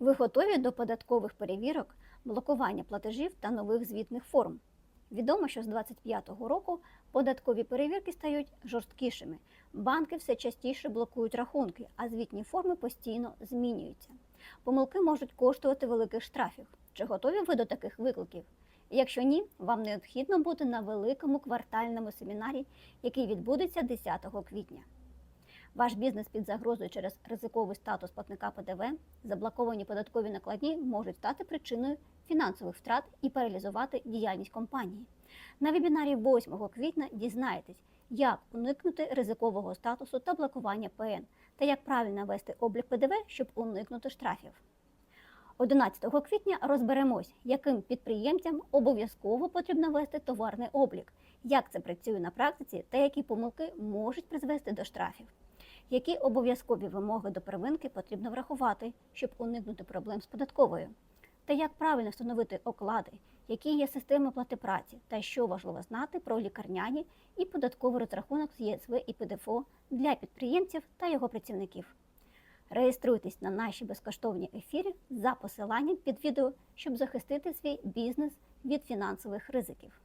Ви готові до податкових перевірок, блокування платежів та нових звітних форм? Відомо, що з 2025 року податкові перевірки стають жорсткішими. Банки все частіше блокують рахунки, а звітні форми постійно змінюються. Помилки можуть коштувати великих штрафів. Чи готові ви до таких викликів? Якщо ні, вам необхідно бути на великому квартальному семінарі, який відбудеться 10 квітня. Ваш бізнес під загрозою через ризиковий статус платника ПДВ, заблоковані податкові накладні можуть стати причиною фінансових втрат і паралізувати діяльність компанії. На вебінарі 8 квітня дізнаєтесь, як уникнути ризикового статусу та блокування ПН, та як правильно вести облік ПДВ, щоб уникнути штрафів. 11 квітня розберемось, яким підприємцям обов'язково потрібно вести товарний облік, як це працює на практиці та які помилки можуть призвести до штрафів. Які обов'язкові вимоги до первинки потрібно врахувати, щоб уникнути проблем з податковою? Та як правильно встановити оклади, які є системи плати праці, та що важливо знати про лікарняні і податковий розрахунок з ЄСВ і ПДФО для підприємців та його працівників. Реєструйтесь на наші безкоштовні ефіри за посиланням під відео, щоб захистити свій бізнес від фінансових ризиків.